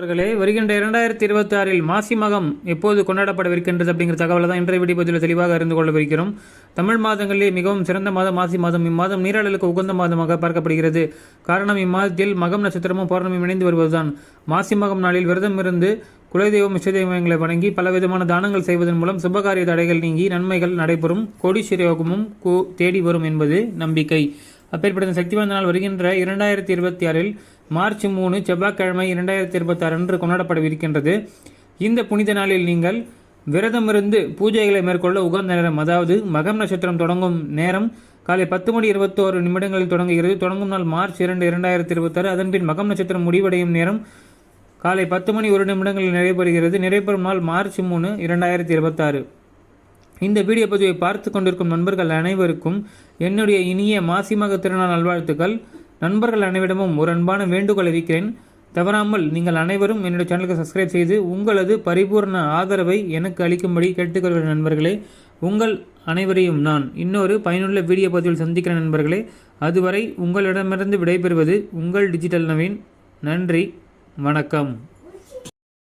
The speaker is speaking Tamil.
அவர்களே வருகின்ற இரண்டாயிரத்தி இருபத்தி ஆறில் மாசி மகம் எப்போது கொண்டாடப்படவிருக்கின்றது அப்படிங்கிற தகவலை தான் இன்றைய வீடியோ பதிவில் தெளிவாக அறிந்து கொள்ளவிருக்கிறோம். தமிழ் மாதங்களிலே மிகவும் சிறந்த மாதம் மாசி மாதம். இம்மாதம் நீராடலுக்கு உகந்த மாதமாக பார்க்கப்படுகிறது. காரணம் இம்மாதத்தில் மகம் நட்சத்திரமும் பௌர்ணமி இணைந்து வருவதுதான். மாசி மகம் நாளில் விரதம் இருந்து குலதெய்வம் இஷ்டதெய்வங்களை வணங்கி பலவிதமான தானங்கள் செய்வதன் மூலம் சுபகாரிய தடைகள் நீங்கி நன்மைகள் நடைபெறும். கோடிஸ்வரோகமும் தேடி வரும் என்பது நம்பிக்கை. அப்பேற்பட்ட சக்தி வாய்ந்த நாள் வருகின்ற இரண்டாயிரத்தி இருபத்தி ஆறில் மார்ச் மூணு செவ்வாய்க்கிழமை இரண்டாயிரத்தி இருபத்தாறு அன்று கொண்டாடப்படவிருக்கின்றது. இந்த புனித நாளில் நீங்கள் விரதமிருந்து பூஜைகளை மேற்கொள்ள உகந்த நேரம் அதாவது மகம் நட்சத்திரம் தொடங்கும் நேரம் காலை பத்து மணி இருபத்தோரு நிமிடங்களில் தொடங்குகிறது. தொடங்கும் நாள் மார்ச் இரண்டு இரண்டாயிரத்தி இருபத்தாறு. அதன்பின் மகம் நட்சத்திரம் முடிவடையும் நேரம் காலை பத்து மணி ஒரு நிமிடங்களில் நிறைவேறுகிறது நிறைவேறும் நாள் மார்ச் மூணு இரண்டாயிரத்தி இருபத்தாறு. இந்த வீடியோ பதிவை பார்த்து கொண்டிருக்கும் நண்பர்கள் அனைவருக்கும் என்னுடைய இனிய மாசிமக திருநாள் நல்வாழ்த்துக்கள். நண்பர்கள் அனைவரிடமும் ஒரு அன்பான வேண்டுகோள் இருக்கிறேன் தவறாமல் நீங்கள் அனைவரும் என்னுடைய சேனலுக்கு சப்ஸ்கிரைப் செய்து உங்களது பரிபூர்ண ஆதரவை எனக்கு அளிக்கும்படி கேட்டுக்கொள்கிறேன் நண்பர்களே. உங்கள் அனைவரையும் நான் இன்னொரு பயனுள்ள வீடியோ பதிவில் சந்திக்கிறேன் நண்பர்களே. அதுவரை உங்களிடமிருந்து விடைபெறுவது உங்கள் டிஜிட்டல் நவீன். நன்றி வணக்கம்.